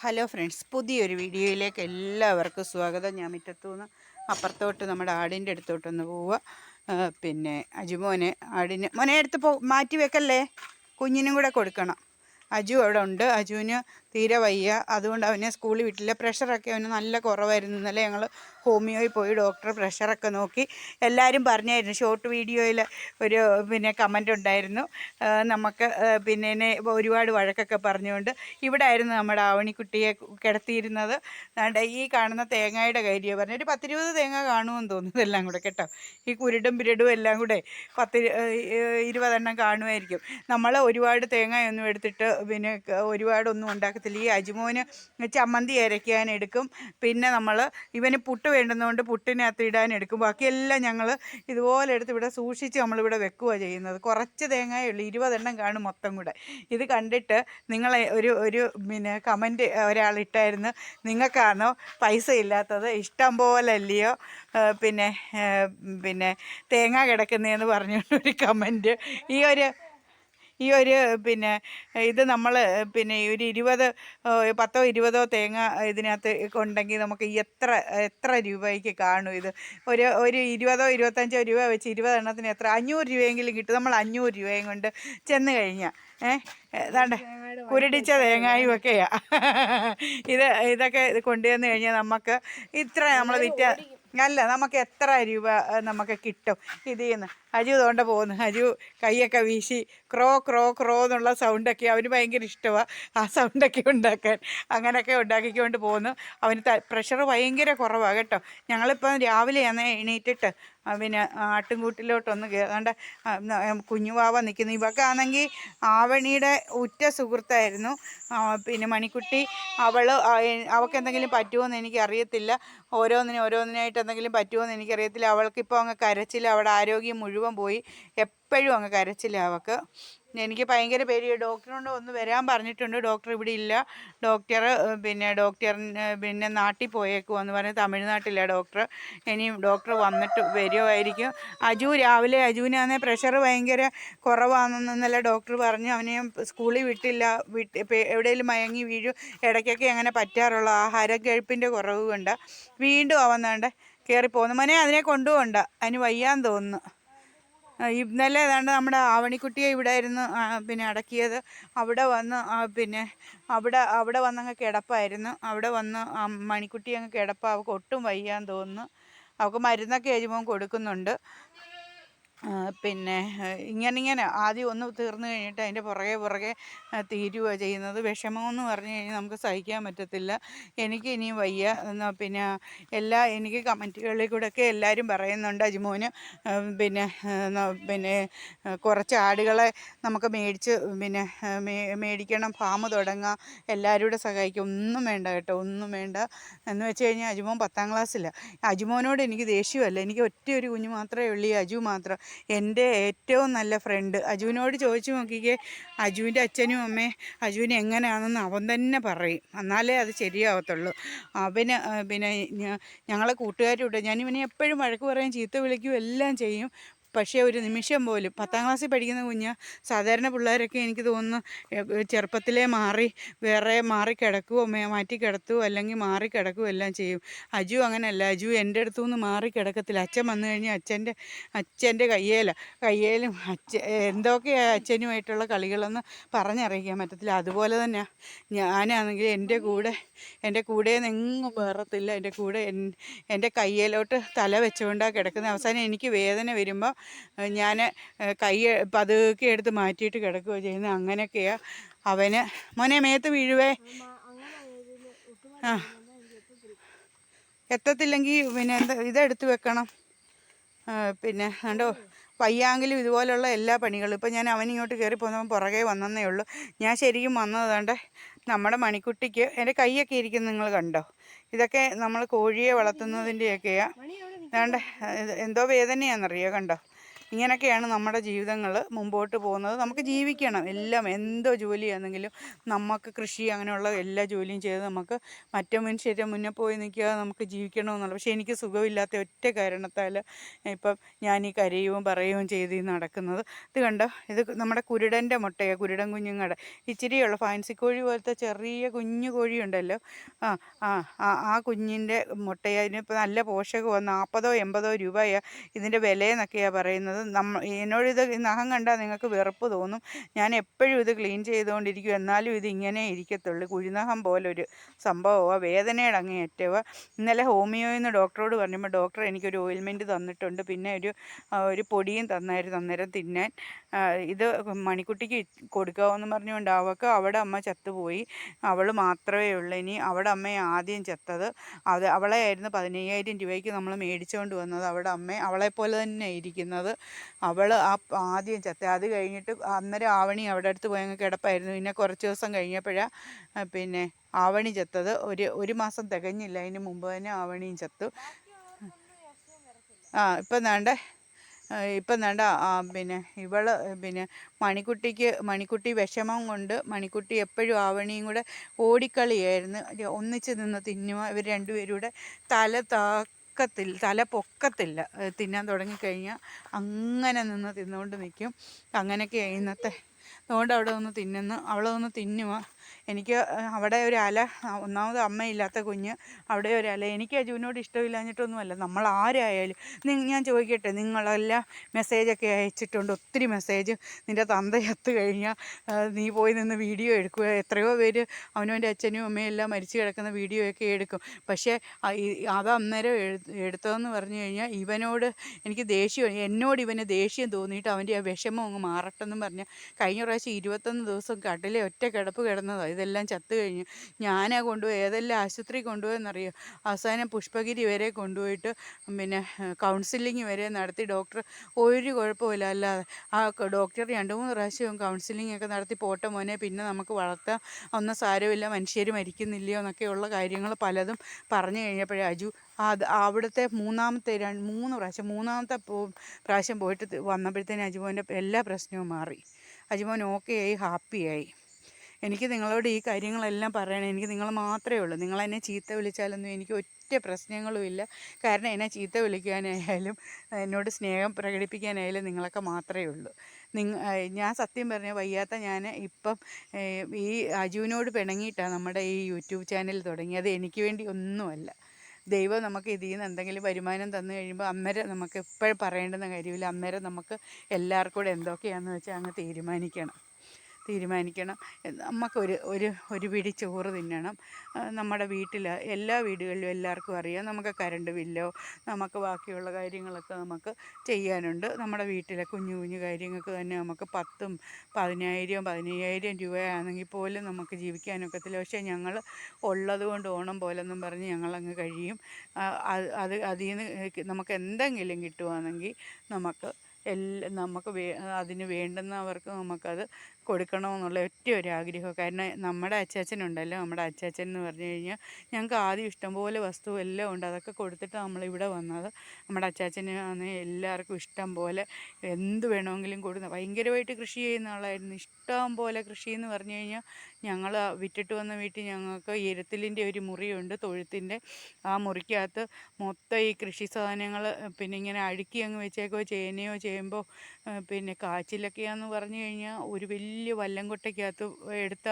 Hello friends പുതിയൊരു വീഡിയോയിലേക്ക് എല്ലാവർക്കും സ്വാഗതം. ഞാൻ മുറ്റത്തുനിന്ന് അപ്പുറത്തോട്ട് നമ്മുടെ ആടിന്റെ അടുത്തോട്ടൊന്ന് പോവുക. പിന്നെ അജുമോനെ ആടിന് മോനെ എടുത്ത് പോ മാറ്റി വെക്കല്ലേ? കുഞ്ഞിനും കൂടെ കൊടുക്കണം. അജു അവിടെ ഉണ്ട്. അജുവിന് തീരെ വയ്യ. അതുകൊണ്ട് അവനെ സ്കൂളിൽ വിട്ടില്ല. പ്രഷറൊക്കെ അവന് നല്ല കുറവായിരുന്നു. ഇന്നലെ ഞങ്ങൾ ഹോമിയോയിൽ പോയി ഡോക്ടർ പ്രഷറൊക്കെ നോക്കി. എല്ലാവരും പറഞ്ഞായിരുന്നു. ഷോർട്ട് വീഡിയോയിൽ ഒരു പിന്നെ കമന്റ് ഉണ്ടായിരുന്നു. നമുക്ക് പിന്നെ ഒരുപാട് വഴക്കൊക്കെ പറഞ്ഞുകൊണ്ട് ഇവിടെ ആയിരുന്നു നമ്മുടെ ആവണിക്കുട്ടിയെ കിടത്തിയിരുന്നത്. ഈ കാണുന്ന തേങ്ങയുടെ കാര്യം പറഞ്ഞു ഒരു പത്തിരുപത് തേങ്ങ കാണുമെന്ന് തോന്നുന്നു എല്ലാം കൂടെ കേട്ടോ. ഈ കുരുടും പിരടും എല്ലാം കൂടെ പത്ത് ഇരുപതെണ്ണം കാണുമായിരിക്കും. നമ്മൾ ഒരുപാട് തേങ്ങയൊന്നും എടുത്തിട്ട് പിന്നെ ഒരുപാടൊന്നും ഒരുപാടൊന്നും ഉണ്ടാക്കത്തില്ല ഈ അജിമോന് ചമ്മന്തി അരയ്ക്കാൻ എടുക്കും. പിന്നെ നമ്മൾ ഇവന് പുട്ട് വേണ്ടുന്നതുകൊണ്ട് പുട്ടിനകത്ത് ഇടാൻ എടുക്കും. ബാക്കിയെല്ലാം ഞങ്ങൾ ഇതുപോലെ എടുത്ത് ഇവിടെ സൂക്ഷിച്ച് നമ്മളിവിടെ വെക്കുക ചെയ്യുന്നത്. കുറച്ച് തേങ്ങയേ ഉള്ളൂ. ഇരുപതെണ്ണം കാണും മൊത്തം കൂടെ. ഇത് കണ്ടിട്ട് നിങ്ങളെ ഒരു ഒരു പിന്നെ കമന്റ് ഒരാൾ ഇട്ടായിരുന്നു. നിങ്ങൾക്കാണോ പൈസ ഇല്ലാത്തത്? ഇഷ്ടം പോലെ അല്ലയോ? പിന്നെ പിന്നെ തേങ്ങ കിടക്കുന്നതെന്ന് പറഞ്ഞുകൊണ്ട് കമന്റ് ഈ ഒരു ഈ ഒരു പിന്നെ ഇത് നമ്മൾ പിന്നെ ഒരു ഇരുപത് പത്തോ ഇരുപതോ തേങ്ങ ഇതിനകത്ത് ഉണ്ടെങ്കിൽ നമുക്ക് എത്ര എത്ര രൂപയ്ക്ക് കാണും ഇത്? ഒരു ഒരു ഇരുപതോ ഇരുപത്തഞ്ചോ രൂപ വെച്ച് ഇരുപതെണ്ണത്തിന് എത്ര? അഞ്ഞൂറ് രൂപയെങ്കിലും കിട്ടും. നമ്മൾ അഞ്ഞൂറ് രൂപയും കൊണ്ട് ചെന്ന് കഴിഞ്ഞാൽ ഏഹ് ഏതാണ്ട് കുരുടിച്ച തേങ്ങായും ഒക്കെയാ. ഇത് ഇതൊക്കെ കൊണ്ടുവന്ന് കഴിഞ്ഞാൽ നമുക്ക് ഇത്ര നമ്മൾ വിറ്റ അല്ല നമുക്ക് എത്ര രൂപ നമുക്ക് കിട്ടും ഇതിൽ നിന്ന്? അജു തോണ്ട പോകുന്നു. അജു കൈയൊക്കെ വീശി ക്രോ ക്രോ ക്രോ എന്നുള്ള സൗണ്ടൊക്കെ അവന് ഭയങ്കര ഇഷ്ടമാണ് ആ സൗണ്ടൊക്കെ ഉണ്ടാക്കാൻ. അങ്ങനെയൊക്കെ ഉണ്ടാക്കിക്കൊണ്ട് പോകുന്നു. അവന് പ്രഷർ ഭയങ്കര കുറവാണ് കേട്ടോ. ഞങ്ങളിപ്പം രാവിലെയാണ് എണീറ്റിട്ട് പിന്നെ ആട്ടിൻകൂട്ടിലോട്ടൊന്ന് കയറാണ്ട് കുഞ്ഞുവാവ നിൽക്കുന്നു ഇവക്ക് ആണെങ്കിൽ ആവണിയുടെ ഉറ്റ സുഹൃത്തായിരുന്നു. പിന്നെ മണിക്കുട്ടി അവൾ അവൾക്ക് എന്തെങ്കിലും പറ്റുമോ എന്ന് എനിക്കറിയത്തില്ല. ഓരോന്നിനും ഓരോന്നിനായിട്ട് എന്തെങ്കിലും പറ്റുമോ എന്ന് എനിക്കറിയത്തില്ല. അവൾക്കിപ്പോൾ അങ്ങ് കരച്ചിൽ അവിടെ ആരോഗ്യം മുഴുവൻ പോയി. എപ്പോഴും അങ്ങ് കരച്ചില്ല അവൾക്ക് എനിക്ക് ഭയങ്കര പേര് ഡോക്ടറിനോട് ഒന്ന് വരാൻ പറഞ്ഞിട്ടുണ്ട്. ഡോക്ടർ ഇവിടെ ഇല്ല. ഡോക്ടർ പിന്നെ ഡോക്ടറിന് പിന്നെ നാട്ടിൽ പോയേക്കുമെന്ന് പറഞ്ഞ് തമിഴ്നാട്ടിലെ ഡോക്ടർ. ഇനി ഡോക്ടർ വന്നിട്ട് വരുമായിരിക്കും അജു രാവിലെ അജുവിനാണെങ്കിൽ പ്രഷർ ഭയങ്കര കുറവാണെന്ന് ഇന്നലെ ഡോക്ടർ പറഞ്ഞു. അവനെ സ്കൂളിൽ വിട്ടില്ല. വിട്ട് എവിടെയെങ്കിലും മയങ്ങി വീഴും. ഇടയ്ക്കൊക്കെ അങ്ങനെ പറ്റാറുള്ള. ആഹാര കഴിപ്പിന്റെ കുറവ് കൊണ്ട് വീണ്ടും അവൻ വേണ്ട മനെ അതിനെ കൊണ്ടുപോകണ്ട അതിന് വയ്യാൻ തോന്നുന്നു. ഇന്നലെ ഏതാണ്ട് നമ്മുടെ ആവണിക്കുട്ടിയെ ഇവിടെ ആയിരുന്നു പിന്നെ അടക്കിയത്. അവിടെ വന്ന് പിന്നെ അവിടെ അവിടെ വന്നങ്ങ് കിടപ്പായിരുന്നു. അവിടെ വന്ന് ആ മണിക്കുട്ടി അങ്ങ് കിടപ്പാ. അവൾക്ക് ഒട്ടും വയ്യാന്ന് തോന്നുന്നു. അവൾക്ക് മരുന്നൊക്കെ യജമാൻ കൊടുക്കുന്നുണ്ട്. പിന്നെ ഇങ്ങനെ ഇങ്ങനെ ആദ്യം ഒന്ന് തീർന്നു കഴിഞ്ഞിട്ട് അതിന്റെ പുറകെ പുറകെ തീരുക ചെയ്യുന്നത്. വിഷമമെന്ന് പറഞ്ഞു കഴിഞ്ഞാൽ നമുക്ക് സഹിക്കാൻ പറ്റത്തില്ല. എനിക്ക് ഇനിയും വയ്യ. എന്നാൽ പിന്നെ എല്ലാ എനിക്ക് കമന്റുകളിൽ കൂടെയൊക്കെ എല്ലാവരും പറയുന്നുണ്ട് അജിമോന് പിന്നെ പിന്നെ കുറച്ച് ആടുകളെ നമുക്ക് മേടിച്ച് പിന്നെ മേടിക്കണം ഫാം തുടങ്ങാം. എല്ലാവരും സഹായിക്കും. ഒന്നും വേണ്ട കേട്ടോ ഒന്നും വേണ്ട. എന്ന് വെച്ച് കഴിഞ്ഞാൽ അജിമോൻ പത്താം ക്ലാസ്സിലാണ് അജിമോനോട് എനിക്ക് ദേഷ്യമല്ല. എനിക്ക് ഒറ്റ ഒരു കുഞ്ഞ് മാത്രമേ ഉള്ളൂ. ഈ അജു മാത്രം. എന്റെ ഏറ്റവും നല്ല ഫ്രണ്ട് അജുവിനോട് ചോദിച്ചു നോക്കിക്കേ അജുവിന്റെ അച്ഛനും അമ്മേ അജുവിന് എങ്ങനെയാണെന്ന് അവൻ തന്നെ പറയും. എന്നാലേ അത് ശരിയാവത്തുള്ളൂ. അവന് പിന്നെ ഞങ്ങളെ കൂട്ടുകാരുടെ ഞാൻ ഇവനെ എപ്പോഴും വഴക്ക് പറയും ചീത്ത വിളിക്കും എല്ലാം ചെയ്യും. പക്ഷേ ഒരു നിമിഷം പോലും. പത്താം ക്ലാസ്സിൽ പഠിക്കുന്ന കുഞ്ഞ് സാധാരണ പിള്ളേരൊക്കെ എനിക്ക് തോന്നുന്നു ചെറുപ്പത്തിലേ മാറി വേറെ മാറി കിടക്കുകയോ മേ- മാറ്റി കിടത്തുകയോ അല്ലെങ്കിൽ മാറി കിടക്കുകയോ എല്ലാം ചെയ്യും. അജു അങ്ങനെയല്ല. അജു എന്റെ അടുത്തു നിന്ന് മാറി കിടക്കത്തില്ല. അച്ഛൻ വന്നു കഴിഞ്ഞാൽ അച്ഛന്റെ അച്ഛന്റെ കയ്യേല. കയ്യേലും അച്ഛ എന്തൊക്കെയാണ് അച്ഛനുമായിട്ടുള്ള കളികളെന്ന് പറഞ്ഞറിയിക്കാൻ പറ്റത്തില്ല. അതുപോലെ തന്നെ ഞാനാണെങ്കിൽ എന്റെ കൂടെ എന്റെ കൂടെ എങ്ങും വേറത്തില്ല എന്റെ കൂടെ എൻ- എന്റെ കയ്യേലോട്ട് തല വെച്ചുകൊണ്ടാണ് കിടക്കുന്നത്. അവസാനം എനിക്ക് വേദന വരുമ്പോൾ ഞാൻ കൈ പതുക്കെ എടുത്ത് മാറ്റിയിട്ട് കിടക്കുകയോ ചെയ്യുന്നത് അങ്ങനെയൊക്കെയാണ് അവന്. മോനെ മേത്ത് വീഴുവേ. ആ. എത്തത്തില്ലെങ്കിൽ പിന്നെ എന്താ ഇതെടുത്ത് വെക്കണം. പിന്നെ കണ്ടോ വയ്യാങ്കിലും ഇതുപോലുള്ള എല്ലാ പണികളും. ഇപ്പം ഞാൻ അവൻ ഇങ്ങോട്ട് കയറി പോകുന്നവൻ പുറകെ വന്നതേ ഉള്ളൂ. ഞാൻ ശരിക്കും വന്നതുകൊണ്ട് നമ്മുടെ മണിക്കുട്ടിക്ക് എന്റെ കൈയൊക്കെ ഇരിക്കുന്നത് നിങ്ങൾ കണ്ടോ? ഇതൊക്കെ നമ്മൾ കോഴിയെ വളർത്തുന്നതിന്റെയൊക്കെയാണ് വേണ്ട എന്തോ വേദനയാണെന്നറിയോ കണ്ടോ? ഇങ്ങനെയൊക്കെയാണ് നമ്മുടെ ജീവിതങ്ങൾ മുമ്പോട്ട് പോകുന്നത്. നമുക്ക് ജീവിക്കണം എല്ലാം എന്തോ ജോലിയാണെങ്കിലും നമുക്ക് കൃഷി അങ്ങനെയുള്ള എല്ലാ ജോലിയും ചെയ്ത് നമുക്ക് മറ്റേ മനുഷ്യരുടെ മുന്നേ പോയി നിൽക്കാതെ നമുക്ക് ജീവിക്കണമെന്നുള്ളത് പക്ഷേ എനിക്ക് സുഖമില്ലാത്ത ഒറ്റ കാരണത്താൽ ഇപ്പം ഞാൻ ഈ കരയുകയും പറയുകയും ചെയ്ത് നടക്കുന്നത്. ഇത് കണ്ടോ? ഇത് നമ്മുടെ കുരുടന്റെ മുട്ടയാണ് കുരുടൻ കുഞ്ഞുങ്ങളുടെ ഇച്ചിരിയുള്ള ഫാൻസി കോഴി പോലത്തെ ചെറിയ കുഞ്ഞു കോഴിയുണ്ടല്ലോ. ആ ആ ആ കുഞ്ഞിന്റെ മുട്ടയാണ് ഇതിനിപ്പോൾ നല്ല പോഷകമാണ് നാൽപ്പതോ എൺപതോ രൂപയാണ് ഇതിന്റെ വിലയെന്നൊക്കെയാണ് പറയുന്നത്. നമ്മ എന്നോടിത് നഖം കണ്ടാൽ നിങ്ങൾക്ക് വെറുപ്പ് തോന്നും. ഞാൻ എപ്പോഴും ഇത് ക്ലീൻ ചെയ്തുകൊണ്ടിരിക്കും. എന്നാലും ഇത് ഇങ്ങനെ ഇരിക്കത്തുള്ളൂ. കുഴിനഖം പോലൊരു സംഭവമാണ് വേദനയുടെ അങ്ങേയറ്റവ. ഇന്നലെ ഹോമിയോയിൽ നിന്ന് ഡോക്ടറോട് പറഞ്ഞപ്പോൾ ഡോക്ടർ എനിക്കൊരു ഓയിൽമെന്റ് തന്നിട്ടുണ്ട്. പിന്നെ ഒരു ഒരു പൊടിയും തന്നായിരുന്നു അന്നേരം തിന്നാൻ. ഇത് മണിക്കുട്ടിക്ക് കൊടുക്കാമെന്ന് പറഞ്ഞുകൊണ്ട് അവൾക്ക് അവിടെ അമ്മ ചത്തുപോയി. അവൾ മാത്രമേ ഉള്ളൂ ഇനി. അവിടെ അമ്മയെ ആദ്യം ചത്തത്. അത് അവളെ ആയിരുന്നു പതിനയ്യായിരം രൂപയ്ക്ക് നമ്മൾ മേടിച്ചുകൊണ്ട് വന്നത്. അവിടെ അമ്മ അവളെപ്പോലെ തന്നെ ഇരിക്കുന്നത്. അവൾ ആ ആദ്യം ചത്ത. അത് കഴിഞ്ഞിട്ട് അന്നേരം ആവണി അവിടെ അടുത്ത് പോയങ്ങ് കിടപ്പായിരുന്നു. പിന്നെ കുറച്ച് ദിവസം കഴിഞ്ഞപ്പോഴാണ് പിന്നെ ആവണി ചത്തത്. ഒരു ഒരു മാസം തികഞ്ഞില്ല. അതിന് മുമ്പ് തന്നെ ആവണിയും ചത്തു. ആ ഇപ്പം വേണ്ട. ഇപ്പം വേണ്ട. പിന്നെ ഇവൾ പിന്നെ മണിക്കുട്ടിക്ക് മണിക്കുട്ടി വിഷമം കൊണ്ട് മണിക്കുട്ടി എപ്പോഴും ആവണിയും കൂടെ ഓടിക്കളിയായിരുന്നു. ഒന്നിച്ച് നിന്ന് തിന്നുക ഇവർ രണ്ടുപേരും കൂടെ തല താക്കത്തില്ല തല പൊക്കത്തില്ല തിന്നാൻ തുടങ്ങിക്കഴിഞ്ഞാൽ അങ്ങനെ നിന്ന് തിന്നുകൊണ്ട് നിൽക്കും അങ്ങനെയൊക്കെയാണ് ഇന്നത്തെ അതുകൊണ്ട് അവിടെ നിന്ന് തിന്നുന്നു അവളെ ഒന്ന് തിന്നുക എനിക്ക് അവിടെ ഒരു അല ഒന്നാമത് അമ്മയില്ലാത്ത കുഞ്ഞ് അവിടെ ഒരു അല. എനിക്ക് അജുവിനോട് ഇഷ്ടമില്ലാഞ്ഞിട്ടൊന്നുമല്ല. നമ്മൾ ആരായാലും ഞാൻ ചോദിക്കട്ടെ നിങ്ങളെല്ലാം മെസ്സേജൊക്കെ അയച്ചിട്ടുണ്ട് ഒത്തിരി മെസ്സേജ്. നിന്റെ തന്ത എത്തു കഴിഞ്ഞാൽ നീ പോയി നിന്ന് വീഡിയോ എടുക്കുക. എത്രയോ പേര് അവനവന്റെ അച്ഛനും അമ്മയും എല്ലാം മരിച്ചു കിടക്കുന്ന വീഡിയോ ഒക്കെ എടുക്കും. പക്ഷേ അത് അന്നേരം എടുത്തതെന്ന് പറഞ്ഞു കഴിഞ്ഞാൽ ഇവനോട് എനിക്ക് ദേഷ്യം എന്നോട് ഇവന് ദേഷ്യം തോന്നിയിട്ട് അവന്റെ ആ വിഷമം അങ്ങ് മാറട്ടെന്നും പറഞ്ഞ് കഴിഞ്ഞ പ്രാവശ്യം ഇരുപത്തൊന്ന് ദിവസം കടലെ ഒറ്റ കിടപ്പ് കിടന്നതാണ് ഇതെല്ലാം ചത്തു കഴിഞ്ഞു. ഞാനാ കൊണ്ടുപോയി ഏതെല്ലാം ആശുപത്രി കൊണ്ടുപോയെന്നറിയോ? അവസാനം പുഷ്പഗിരി വരെ കൊണ്ടുപോയിട്ട് പിന്നെ കൗൺസിലിംഗ് വരെ നടത്തി. ഡോക്ടർ ഒരു കുഴപ്പമില്ല അല്ലാതെ ആ ഡോക്ടർ രണ്ട് മൂന്ന് പ്രാവശ്യവും കൗൺസിലിംഗ് ഒക്കെ നടത്തി. പോട്ടെ മോനെ പിന്നെ നമുക്ക് വളർത്താം. ഒന്നും സാരമില്ല. മനുഷ്യർ മരിക്കുന്നില്ലയോ എന്നൊക്കെയുള്ള കാര്യങ്ങൾ പലതും പറഞ്ഞു കഴിഞ്ഞപ്പോഴേ അജു അത് അവിടുത്തെ മൂന്നാമത്തെ മൂന്ന് പ്രാവശ്യം മൂന്നാമത്തെ പ്രാവശ്യം പോയിട്ട് വന്നപ്പോഴത്തേന് അജുമോന്റെ എല്ലാ പ്രശ്നവും മാറി. അജുമോൻ ഓക്കെ ആയി ഹാപ്പിയായി. എനിക്ക് നിങ്ങളോട് ഈ കാര്യങ്ങളെല്ലാം പറയണം. എനിക്ക് നിങ്ങൾ മാത്രമേ ഉള്ളൂ. നിങ്ങൾ എന്നെ ചീത്ത വിളിച്ചാലൊന്നും എനിക്ക് ഒറ്റ പ്രശ്നങ്ങളുമില്ല കാരണം എന്നെ ചീത്ത വിളിക്കാനായാലും എന്നോട് സ്നേഹം പ്രകടിപ്പിക്കാനായാലും നിങ്ങളൊക്കെ മാത്രമേ ഉള്ളൂ. നിങ്ങ ഞാൻ സത്യം പറഞ്ഞ വയ്യാത്ത ഞാൻ ഇപ്പം ഈ അജുവിനോട് പിണങ്ങിയിട്ടാണ് നമ്മുടെ ഈ യൂട്യൂബ് ചാനൽ തുടങ്ങിയത്. എനിക്ക് വേണ്ടി ഒന്നുമല്ല. ദൈവം നമുക്ക് ഇതിൽ നിന്ന് എന്തെങ്കിലും വരുമാനം തന്നു കഴിയുമ്പോൾ അമ്മരെ നമുക്ക് എപ്പോഴും പറയേണ്ടുന്ന കാര്യമില്ല. അമ്മരെ നമുക്ക് എല്ലാവർക്കും കൂടെ എന്തൊക്കെയാണെന്ന് വെച്ചാൽ അങ്ങ് തീരുമാനിക്കണം. തീരുമാനിക്കണം. നമുക്കൊരു ഒരു ഒരു പിടി ചോറ് തിന്നണം. നമ്മുടെ വീട്ടിൽ എല്ലാ വീടുകളിലും എല്ലാവർക്കും അറിയാം. നമുക്ക് കരണ്ട് ബില്ലോ നമുക്ക് ബാക്കിയുള്ള കാര്യങ്ങളൊക്കെ നമുക്ക് ചെയ്യാനുണ്ട്. നമ്മുടെ വീട്ടിലെ കുഞ്ഞു കുഞ്ഞു കാര്യങ്ങൾക്ക് തന്നെ നമുക്ക് പത്തും പതിനായിരം പതിനയ്യായിരം രൂപയാണെങ്കിൽ പോലും നമുക്ക് ജീവിക്കാനൊക്കത്തില്ല പക്ഷേ ഞങ്ങൾ ഉള്ളത് കൊണ്ട് ഓണം പോലെന്നും പറഞ്ഞ് ഞങ്ങളങ്ങ് കഴിയും. അത് അതിൽ നിന്ന് നമുക്ക് എന്തെങ്കിലും കിട്ടുവാണെങ്കിൽ നമുക്ക് എല്ലാം നമുക്ക് വേ അതിന് വേണ്ടുന്നവർക്ക് നമുക്കത് കൊടുക്കണമെന്നുള്ള ഒറ്റ ഒരു ആഗ്രഹം. കാരണം നമ്മുടെ അച്ചാച്ചനുണ്ടല്ലോ. നമ്മുടെ അച്ചാച്ചൻ എന്ന് പറഞ്ഞു കഴിഞ്ഞാൽ ഞങ്ങൾക്ക് ആദ്യം ഇഷ്ടംപോലെ വസ്തു എല്ലാം ഉണ്ട്. അതൊക്കെ കൊടുത്തിട്ട് നമ്മൾ ഇവിടെ വന്നത്. നമ്മുടെ അച്ചാച്ചന് ആണ് എല്ലാവർക്കും ഇഷ്ടം പോലെ എന്ത് വേണമെങ്കിലും കൊടുക്കുന്നത് ഭയങ്കരമായിട്ട് കൃഷി ചെയ്യുന്ന ആളായിരുന്നു. ഇഷ്ടം പോലെ കൃഷി എന്ന് പറഞ്ഞു കഴിഞ്ഞാൽ ഞങ്ങൾ വിറ്റിട്ട് വന്ന വീട്ടിൽ ഞങ്ങൾക്ക് എരുത്തിലിന്റെ ഒരു മുറിയുണ്ട്. തൊഴുത്തിന്റെ ആ മുറിക്കകത്ത് മൊത്തം ഈ കൃഷി സാധനങ്ങൾ പിന്നെ ഇങ്ങനെ അടുക്കി അങ്ങ് വെച്ചേക്കോ ചേനയോ ചെയ്യുമ്പോൾ പിന്നെ കാച്ചിലൊക്കെയാന്ന് പറഞ്ഞു കഴിഞ്ഞാൽ ഒരു വലിയ വല്ലംകൊട്ടയ്ക്കകത്ത് എടുത്ത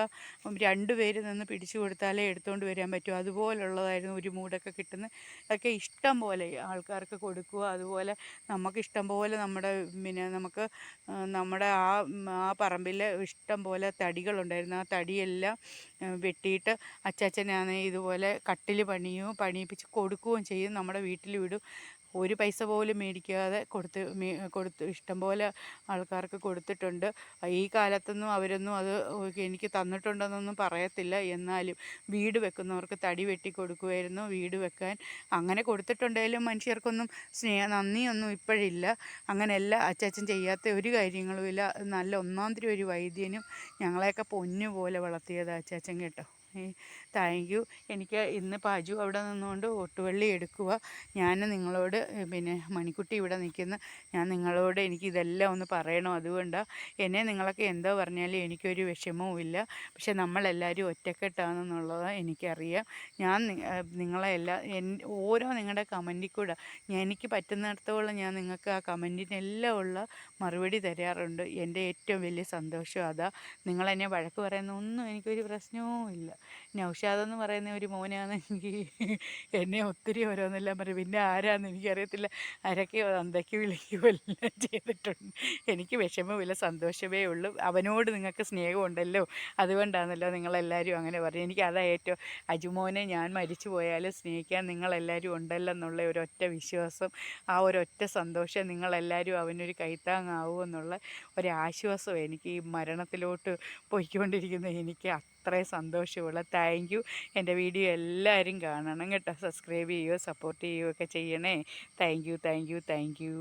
രണ്ട് പേര് നിന്ന് പിടിച്ചു കൊടുത്താലേ എടുത്തുകൊണ്ട് വരാൻ പറ്റൂ. അതുപോലുള്ളതായിരുന്നു ഒരു മൂടൊക്കെ കിട്ടുന്നത് അതൊക്കെ ഇഷ്ടം പോലെ ആൾക്കാർക്ക് കൊടുക്കുക. അതുപോലെ നമുക്ക് ഇഷ്ടം പോലെ നമ്മുടെ പിന്നെ നമുക്ക് നമ്മുടെ ആ ആ പറമ്പിൽ ഇഷ്ടം പോലെ തടികളുണ്ടായിരുന്നു. ആ തടിയെല്ലാം വെട്ടിയിട്ട് അച്ചാച്ചനാണ് ഇതുപോലെ കട്ടിൽ പണിയും പണിയിപ്പിച്ച് കൊടുക്കുകയും ചെയ്യും. നമ്മുടെ വീട്ടിൽ വിടും. ഒരു പൈസ പോലും മേടിക്കാതെ കൊടുത്ത് കൊടുത്ത് ഇഷ്ടം പോലെ ആൾക്കാർക്ക് കൊടുത്തിട്ടുണ്ട്. ഈ കാലത്തൊന്നും അവരൊന്നും അത് എനിക്ക് തന്നിട്ടുണ്ടെന്നൊന്നും പറയത്തില്ല. എന്നാലും വീട് വെക്കുന്നവർക്ക് തടി വെട്ടി കൊടുക്കുമായിരുന്നു വീട് വെക്കാൻ അങ്ങനെ കൊടുത്തിട്ടുണ്ടെങ്കിലും മനുഷ്യർക്കൊന്നും സ്നേഹ നന്ദിയൊന്നും ഇപ്പോഴില്ല. അങ്ങനെയല്ല അച്ചാച്ചൻ ചെയ്യാത്ത ഒരു കാര്യങ്ങളുമില്ല. നല്ല ഒന്നാന്തരം ഒരു വൈദ്യനും ഞങ്ങളെയൊക്കെ പൊന്നു പോലെ വളർത്തിയത് അച്ചാച്ചൻ കേട്ടോ. ഈ താങ്ക് യു. എനിക്ക് ഇന്ന് പാജു അവിടെ നിന്നുകൊണ്ട് ഒട്ടുവള്ളി എടുക്കുക. ഞാൻ നിങ്ങളോട് പിന്നെ മണിക്കുട്ടി ഇവിടെ നിൽക്കുന്ന ഞാൻ നിങ്ങളോട് എനിക്ക് ഇതെല്ലാം ഒന്ന് പറയണം. അതുകൊണ്ടാണ് എന്നെ നിങ്ങളൊക്കെ എന്തോ പറഞ്ഞാലും എനിക്കൊരു വിഷമവും ഇല്ല. പക്ഷെ നമ്മളെല്ലാവരും ഒറ്റക്കെട്ടാണെന്നുള്ളത് എനിക്കറിയാം. ഞാൻ നിങ്ങളെ എല്ലാ ഓരോ നിങ്ങളുടെ കമന്റിൽ കൂടെ എനിക്ക് പറ്റുന്നിടത്തോളം ഞാൻ നിങ്ങൾക്ക് ആ കമന്റിനെല്ലാം ഉള്ള മറുപടി തരാറുണ്ട്. എന്റെ ഏറ്റവും വലിയ സന്തോഷം അതാ. നിങ്ങളെന്നെ വഴക്ക് പറയുന്ന ഒന്നും എനിക്കൊരു പ്രശ്നവും ഇല്ല. നൗഷാദ് എന്ന് പറയുന്ന ഒരു മോനാണെങ്കിൽ എന്നെ ഒത്തിരി ഓരോന്നെല്ലാം പറയും. പിന്നെ ആരാന്ന് എനിക്കറിയത്തില്ല. ആരൊക്കെയോ അന്തയ്ക്ക് വിളിക്കുകയോ എല്ലാം ചെയ്തിട്ടുണ്ട്. എനിക്ക് വിഷമമില്ല. സന്തോഷമേ ഉള്ളൂ. അവനോട് നിങ്ങൾക്ക് സ്നേഹമുണ്ടല്ലോ. അതുകൊണ്ടാണല്ലോ നിങ്ങളെല്ലാവരും അങ്ങനെ പറയും എനിക്ക് അതാ ഏറ്റവും അജുമോനെ ഞാൻ മരിച്ചു പോയാലും സ്നേഹിക്കാൻ നിങ്ങളെല്ലാവരും ഉണ്ടല്ലോ എന്നുള്ള ഒരൊറ്റ വിശ്വാസം ആ ഒരൊറ്റ സന്തോഷം നിങ്ങളെല്ലാവരും അവനൊരു കൈത്താങ്ങാവൂ എന്നുള്ള ഒരാശ്വാസം എനിക്ക് ഈ മരണത്തിലോട്ട് പോയിക്കൊണ്ടിരിക്കുന്ന എനിക്ക് അത്രയും സന്തോഷമുള്ള താങ്ക് യു എന്റെ വീഡിയോ എല്ലാവരും കാണണം കേട്ടോ. സബ്സ്ക്രൈബ് ചെയ്യുകയോ സപ്പോർട്ട് ചെയ്യുകയോ ഒക്കെ ചെയ്യണേ. Thank you thank you thank you